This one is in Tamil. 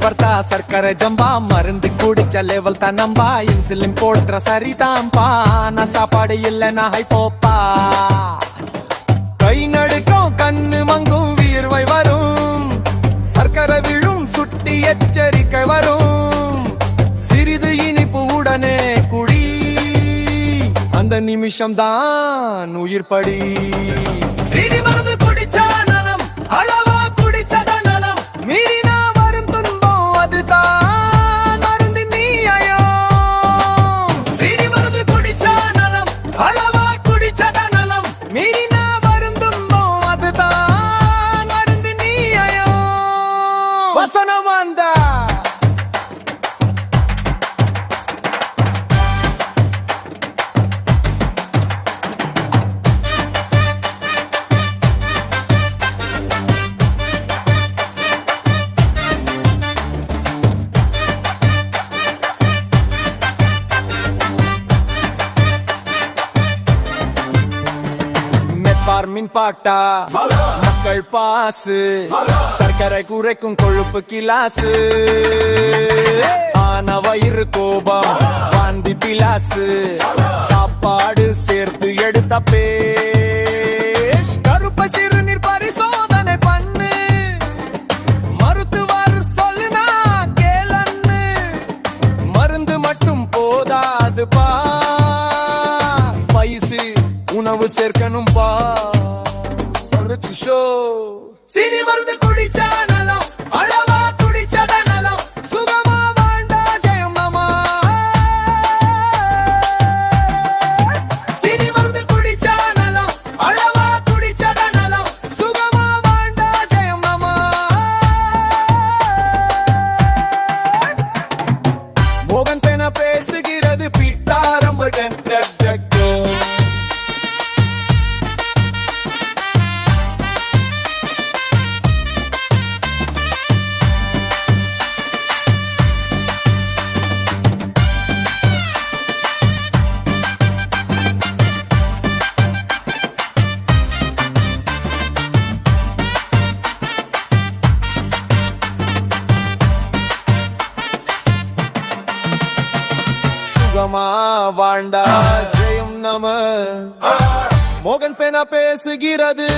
வர்த்தா சர்க்கரை ஜம்பா மருந்து குடிச்ச லெவல் தான் நம்பா. இன்சுலின் போடுற சரிதான்பா. நான் சாப்பாடு இல்லைன்னா ஹைப்போப்பா கை நடுக்கும் கண்ணு மங்கும் வீர்வை வரும். சர்க்கரை விழும் சுட்டி எச்சரிக்கை வரும். சிறிது இனிப்பு உடனே அந்த நிமிஷம் தான் உயிர் மெட்பார்மின் பாட்டா. மக்கள் பாசு. சர்க்கரை குறைக்கும் கொழுப்பு கிளாசு. ஆன வயிறு கோபம் வாந்தி பிலாசு சாப்பாடு சேர்த்து எடுத்த பேஷ். கருப்பை சிறுநீர் பரிசோதனை பண்ணு. மருத்துவர் சொல்லுனா கேளன்னு. மருந்து மட்டும் போதாது பா. பைசு உணவு சேர்க்கணும் பா. ஷோ. சினி மருந்து குடிச்சா நலம் அளவா குடிச்சத நலம் சுகமா வாழ்ந்தா ஜெயம் மாமா. சிறி மருந்து குடிச்சா நலம் அளவா குடிச்சத நலம் சுகமா வாழ்ந்தா ஜெயம் மாமா. மோகன் பேன பேசுகிறது பிட்டாரம்ப டக் சுகமா வாண்டா ஜெயம் நம. மோகன் பேனா பேசுகிறது.